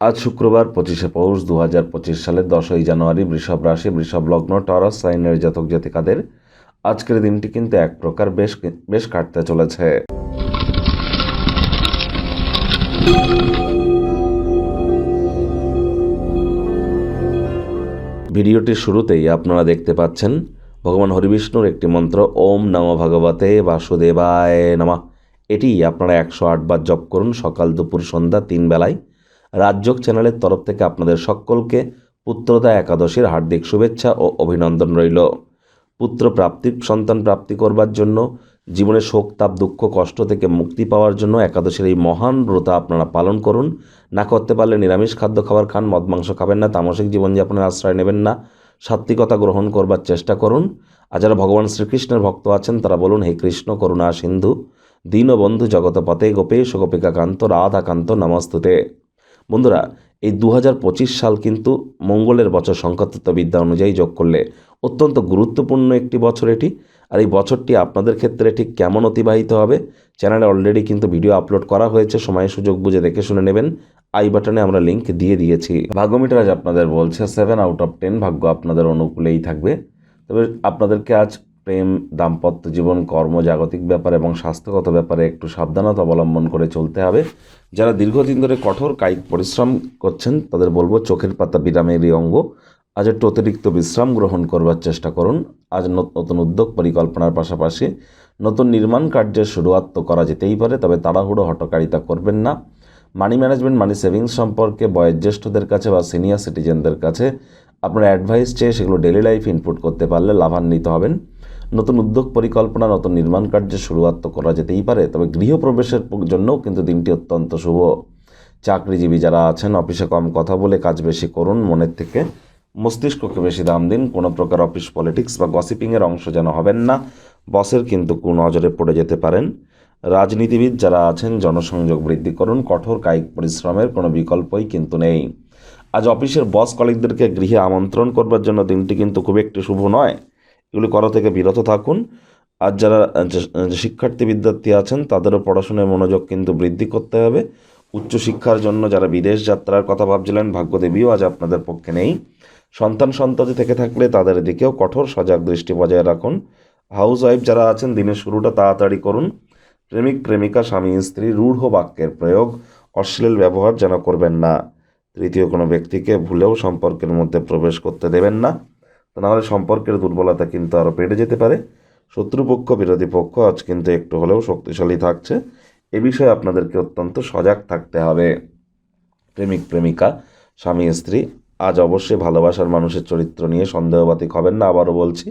আজ শুক্রবার, পঁচিশে পৌষ দু হাজার পঁচিশ সালের দশই জানুয়ারি, বৃষভ রাশি, বৃষভ লগ্ন, টরাস, সাইনের জাতক জাতিকাদের আজকের দিনটি কিন্তু এক প্রকার বেশ বেশ কাটতে চলেছে। ভিডিওটির শুরুতেই আপনারা দেখতে পাচ্ছেন, ভগবান হরিবিষ্ণুর একটি মন্ত্র, ওম নম ভগবতে বাসুদেবায় নমা। এটি আপনারা একশো আটবার জপ করুন সকাল দুপুর সন্ধ্যা তিন বেলায়। রাজযোগ চ্যানেলের তরফ থেকে আপনাদের সকলকে পুত্রদা একাদশীর হার্দিক শুভেচ্ছা ও অভিনন্দন রইল। পুত্র প্রাপ্তি, সন্তান প্রাপ্তি করবার জন্য, জীবনে শোক, তাপ, দুঃখ, কষ্ট থেকে মুক্তি পাওয়ার জন্য একাদশীর এই মহান ব্রত আপনারা পালন করুন। না করতে পারলে নিরামিষ খাদ্য খাবার খান, মদ, মাংস খাবেন না, তামসিক জীবনযাপনের আশ্রয় নেবেন না। সাত্বিকতা গ্রহণ করবার চেষ্টা করুন। আর যারা ভগবান শ্রীকৃষ্ণের ভক্ত আছেন, তারা বলুন, হে কৃষ্ণ, করুণা সিন্ধু। দীনবন্ধু জগতপতে গোপেশ গোপিকাকান্ত রাধাকান্ত নমস্তুতে। বন্ধুরা, এই দু হাজার পঁচিশ সাল কিন্তু মঙ্গলের বছর সংখ্যাতত্ত্ব বিদ্যা অনুযায়ী যোগ করলে অত্যন্ত গুরুত্বপূর্ণ একটি বছর এটি। আর এই বছরটি আপনাদের ক্ষেত্রে ঠিক কেমন অতিবাহিত হবে, চ্যানেলে অলরেডি কিন্তু ভিডিও আপলোড করা হয়েছে সময় সুযোগ বুঝে দেখে শুনে নেবেন। আই বাটনে আমরা লিঙ্ক দিয়ে দিয়েছি। ভাগ্যমিটার আজ আপনাদের বলছে সেভেন আউট অফ টেন ভাগ্য আপনাদের অনুকূলেই থাকবে। তবে আপনাদেরকে আজ প্রেম, দাম্পত্য জীবন, কর্ম, জাগতিক ব্যাপার এবং স্বাস্থ্যগত ব্যাপারে একটু সাবধানতা অবলম্বন করে চলতে হবে। যারা দীর্ঘদিন ধরে কঠোর কায়িক পরিশ্রম করছেন, তাদের বলব চোখের পাতা বিরামেরই অঙ্গ। আজ একটু অতিরিক্ত বিশ্রাম গ্রহণ করবার চেষ্টা করুন। আজ নতুন উদ্যোগ পরিকল্পনার পাশাপাশি নতুন নির্মাণ কার্যের শুরুয়াত তো করা যেতেই পারে, তবে তাড়াহুড়ো হটকারিতা করবেন না। মানি ম্যানেজমেন্ট, মানি সেভিংস সম্পর্কে বয়োজ্যেষ্ঠদের কাছে বা সিনিয়র সিটিজেনদের কাছে আপনার অ্যাডভাইস চেয়ে সেগুলো ডেলি লাইফ ইনপুট করতে পারলে লাভান্বিত হবেন। নতুন উদ্যোগ পরিকল্পনা, নতুন নির্মাণ কার্যের শুরুয়াত তো করা যেতেই পারে, তবে গৃহপ্রবেশের জন্যও কিন্তু দিনটি অত্যন্ত শুভ। চাকরিজীবী যারা আছেন, অফিসে কম কথা বলে কাজ বেশি করুন, মনের থেকে মস্তিষ্ককে বেশি দাম দিন, কোনো প্রকার অফিস পলিটিক্স বা গসিপিংয়ের অংশ যেন হবেন না, বসের কিন্তু কুনজরে পড়ে যেতে পারেন। রাজনীতিবিদ যারা আছেন, জনসংযোগ বৃদ্ধি করুন, কঠোর কায়িক পরিশ্রমের কোনো বিকল্পই কিন্তু নেই। আজ অফিসের বস কলিগদেরকে গৃহে আমন্ত্রণ করবার জন্য দিনটি কিন্তু খুব একটি শুভ নয়। এগুলি করা থেকে বিরত থাকুন। আর যারা শিক্ষার্থী বিদ্যার্থী আছেন, তাদেরও পড়াশোনায় মনোযোগ কিন্তু বৃদ্ধি করতে হবে। উচ্চশিক্ষার জন্য যারা বিদেশ যাত্রার কথা ভাবছিলেন, ভাগ্যদেবীও আজ আপনাদের পক্ষে নেই। সন্তান সন্ততি থেকে থাকলে তাদের দিকেও কঠোর সজাগ দৃষ্টি বজায় রাখুন। হাউস ওয়াইফ যারা আছেন, দিনের শুরুটা তাড়াতাড়ি করুন। প্রেমিক, প্রেমিকা, স্বামী, স্ত্রী, রূঢ় বাক্যের প্রয়োগ, অশ্লীল ব্যবহার যেন করবেন না। তৃতীয় কোনো ব্যক্তিকে ভুলেও সম্পর্কের মধ্যে প্রবেশ করতে দেবেন না। নাহলে সম্পর্কের দুর্বলতা কিন্তু আরও বেড়ে যেতে পারে। শত্রুপক্ষ, বিরোধী পক্ষ আজ কিন্তু একটু হলেও শক্তিশালী থাকছে। এ বিষয়ে আপনাদেরকে অত্যন্ত সজাগ থাকতে হবে। প্রেমিক, প্রেমিকা, স্বামী, স্ত্রী, আজ অবশ্যই ভালোবাসার মানুষের চরিত্র নিয়ে সন্দেহবাতিক হবেন না, আবারও বলছি।